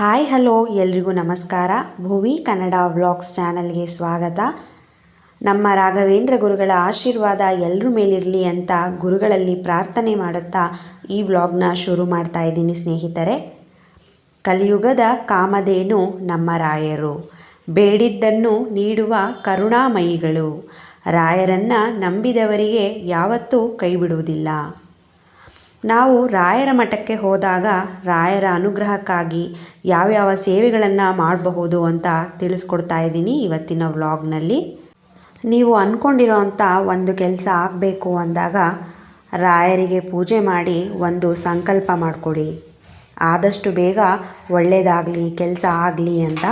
Hi, hello, ಎಲ್ರಿಗೂ ನಮಸ್ಕಾರ. ಭುವಿ Kannada vlogs ಚಾನಲ್ಗೆ ಸ್ವಾಗತ. ನಮ್ಮ ರಾಘವೇಂದ್ರ ಗುರುಗಳ ಆಶೀರ್ವಾದ ಎಲ್ಲರ ಮೇಲಿರಲಿ ಅಂತ ಗುರುಗಳಲ್ಲಿ ಪ್ರಾರ್ಥನೆ ಮಾಡುತ್ತಾ ಈ ವ್ಲಾಗ್ನ ಶುರು ಮಾಡ್ತಾ ಇದ್ದೀನಿ ಸ್ನೇಹಿತರೆ. ಕಲಿಯುಗದ ಕಾಮಧೇನು ನಮ್ಮ ರಾಯರು. ಬೇಡಿದ್ದನ್ನು ನೀಡುವ ಕರುಣಾಮಯಿಗಳು. ರಾಯರನ್ನು ನಂಬಿದವರಿಗೆ ಯಾವತ್ತೂ ಕೈ ಬಿಡುವುದಿಲ್ಲ ನಾವು ರಾಯರ ಮಠಕ್ಕೆ ಹೋದಾಗ ರಾಯರ ಅನುಗ್ರಹಕ್ಕಾಗಿ ಯಾವ್ಯಾವ ಸೇವೆಗಳನ್ನು ಮಾಡಬಹುದು ಅಂತ ತಿಳಿಸ್ಕೊಡ್ತಾ ಇದ್ದೀನಿ ಇವತ್ತಿನ ವ್ಲಾಗ್ನಲ್ಲಿ. ನೀವು ಅಂದ್ಕೊಂಡಿರೋ ಅಂಥ ಒಂದು ಕೆಲಸ ಆಗಬೇಕು ಅಂದಾಗ ರಾಯರಿಗೆ ಪೂಜೆ ಮಾಡಿ ಒಂದು ಸಂಕಲ್ಪ ಮಾಡಿಕೊಡಿ. ಆದಷ್ಟು ಬೇಗ ಒಳ್ಳೆಯದಾಗಲಿ ಕೆಲಸ ಆಗಲಿ ಅಂತ.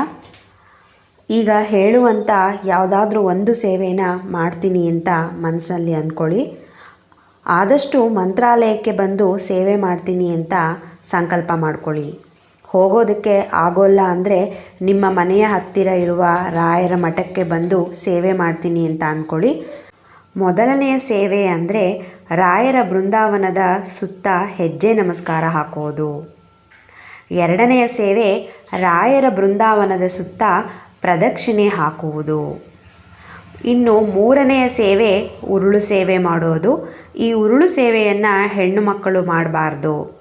ಈಗ ಹೇಳುವಂಥ ಯಾವುದಾದ್ರೂ ಒಂದು ಸೇವೆನ ಮಾಡ್ತೀನಿ ಅಂತ ಮನಸ್ಸಲ್ಲಿ ಅಂದ್ಕೊಳ್ಳಿ ಆದಷ್ಟು ಮಂತ್ರಾಲಯಕ್ಕೆ ಬಂದು ಸೇವೆ ಮಾಡ್ತೀನಿ ಅಂತ ಸಂಕಲ್ಪ ಮಾಡಿಕೊಳ್ಳಿ. ಹೋಗೋದಕ್ಕೆ ಆಗೋಲ್ಲ ಅಂದರೆ ನಿಮ್ಮ ಮನೆಯ ಹತ್ತಿರ ಇರುವ ರಾಯರ ಮಠಕ್ಕೆ ಬಂದು ಸೇವೆ ಮಾಡ್ತೀನಿ ಅಂತ ಅಂದ್ಕೊಳ್ಳಿ ಮೊದಲನೆಯ ಸೇವೆ ಅಂದರೆ ರಾಯರ ಬೃಂದಾವನದ ಸುತ್ತ ಹೆಜ್ಜೆ ನಮಸ್ಕಾರ ಹಾಕೋದು ಎರಡನೆಯ ಸೇವೆ ರಾಯರ ಬೃಂದಾವನದ ಸುತ್ತ ಪ್ರದಕ್ಷಿಣೆ ಹಾಕುವುದು. ಇನ್ನು ಮೂರನೆಯ ಸೇವೆ ಉರುಳು ಸೇವೆ ಮಾಡೋದು. ಈ ಉರುಳು ಸೇವೆಯನ್ನು ಹೆಣ್ಣು ಮಕ್ಕಳು ಮಾಡಬಾರ್ದು.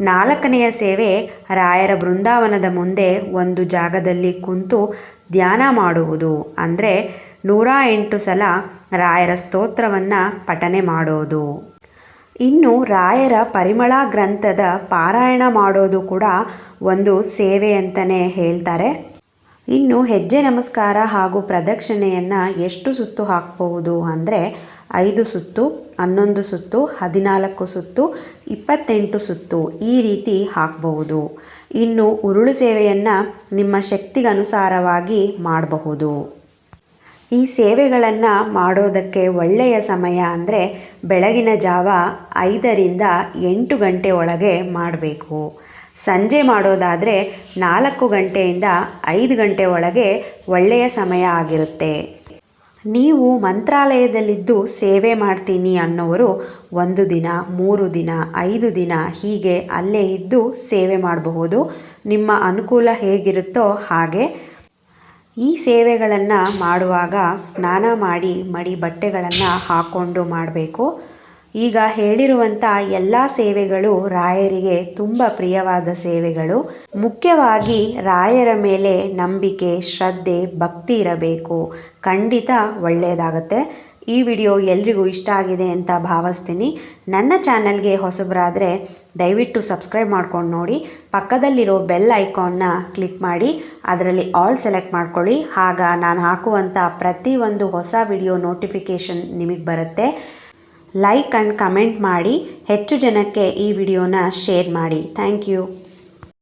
ನಾಲ್ಕನೆಯ ಸೇವೆ ರಾಯರ ಬೃಂದಾವನದ ಮುಂದೆ ಒಂದು ಜಾಗದಲ್ಲಿ ಕುಂತು ಧ್ಯಾನ ಮಾಡುವುದು. ಅಂದರೆ ನೂರ ಎಂಟು ಸಲ ರಾಯರ ಸ್ತೋತ್ರವನ್ನು ಪಠನೆ ಮಾಡೋದು. ಇನ್ನು ರಾಯರ ಪರಿಮಳ ಗ್ರಂಥದ ಪಾರಾಯಣ ಮಾಡೋದು ಕೂಡ ಒಂದು ಸೇವೆ ಅಂತಲೇ ಹೇಳ್ತಾರೆ. ಇನ್ನು ಹೆಜ್ಜೆ ನಮಸ್ಕಾರ ಹಾಗೂ ಪ್ರದಕ್ಷಿಣೆಯನ್ನು ಎಷ್ಟು ಸುತ್ತು ಹಾಕಬಹುದು ಅಂದರೆ ಐದು ಸುತ್ತು, ಹನ್ನೊಂದು ಸುತ್ತು, ಹದಿನಾಲ್ಕು ಸುತ್ತು, ಇಪ್ಪತ್ತೆಂಟು ಸುತ್ತು ಈ ರೀತಿ ಹಾಕಬಹುದು. ಇನ್ನು ಉರುಳು ಸೇವೆಯನ್ನು ನಿಮ್ಮ ಶಕ್ತಿಗನುಸಾರವಾಗಿ ಮಾಡಬಹುದು. ಈ ಸೇವೆಗಳನ್ನು ಮಾಡೋದಕ್ಕೆ ಒಳ್ಳೆಯ ಸಮಯ ಅಂದರೆ ಬೆಳಗಿನ ಜಾವ ಐದರಿಂದ ಎಂಟು ಗಂಟೆ ಒಳಗೆ ಮಾಡಬೇಕು. ಸಂಜೆ ಮಾಡೋದಾದರೆ ನಾಲ್ಕು ಗಂಟೆಯಿಂದ ಐದು ಗಂಟೆ ಒಳಗೆ ಒಳ್ಳೆಯ ಸಮಯ ಆಗಿರುತ್ತೆ. ನೀವು ಮಂತ್ರಾಲಯದಲ್ಲಿದ್ದು ಸೇವೆ ಮಾಡ್ತೀನಿ ಅನ್ನೋರು ಒಂದು ದಿನ, ಮೂರು ದಿನ, ಐದು ದಿನ ಹೀಗೆ ಅಲ್ಲೇ ಇದ್ದು ಸೇವೆ ಮಾಡಬಹುದು. ನಿಮ್ಮ ಅನುಕೂಲ ಹೇಗಿರುತ್ತೋ ಹಾಗೆ. ಈ ಸೇವೆಗಳನ್ನು ಮಾಡುವಾಗ ಸ್ನಾನ ಮಾಡಿ ಮಡಿ ಬಟ್ಟೆಗಳನ್ನು ಹಾಕ್ಕೊಂಡು ಮಾಡಬೇಕು. ಈಗ ಹೇಳಿರುವಂಥ ಎಲ್ಲ ಸೇವೆಗಳು ರಾಯರಿಗೆ ತುಂಬ ಪ್ರಿಯವಾದ ಸೇವೆಗಳು. ಮುಖ್ಯವಾಗಿ ರಾಯರ ಮೇಲೆ ನಂಬಿಕೆ, ಶ್ರದ್ಧೆ, ಭಕ್ತಿ ಇರಬೇಕು. ಖಂಡಿತ ಒಳ್ಳೆಯದಾಗುತ್ತೆ. ಈ ವಿಡಿಯೋ ಎಲ್ರಿಗೂ ಇಷ್ಟ ಆಗಿದೆ ಅಂತ ಭಾವಿಸ್ತೀನಿ. ನನ್ನ ಚಾನಲ್ಗೆ ಹೊಸಬರಾದರೆ ದಯವಿಟ್ಟು ಸಬ್ಸ್ಕ್ರೈಬ್ ಮಾಡ್ಕೊಂಡು ನೋಡಿ. ಪಕ್ಕದಲ್ಲಿರೋ ಬೆಲ್ ಐಕಾನ್ನ ಕ್ಲಿಕ್ ಮಾಡಿ. ಅದರಲ್ಲಿ ಆಲ್ ಸೆಲೆಕ್ಟ್ ಮಾಡ್ಕೊಳ್ಳಿ. ಆಗ ನಾನು ಹಾಕುವಂಥ ಪ್ರತಿಯೊಂದು ಹೊಸ ವಿಡಿಯೋ ನೋಟಿಫಿಕೇಷನ್ ನಿಮಗೆ ಬರುತ್ತೆ. ಲೈಕ್ ಆ್ಯಂಡ್ ಕಮೆಂಟ್ ಮಾಡಿ ಹೆಚ್ಚು ಜನಕ್ಕೆ ಈ ವಿಡಿಯೋನ ಶೇರ್ ಮಾಡಿ. Thank you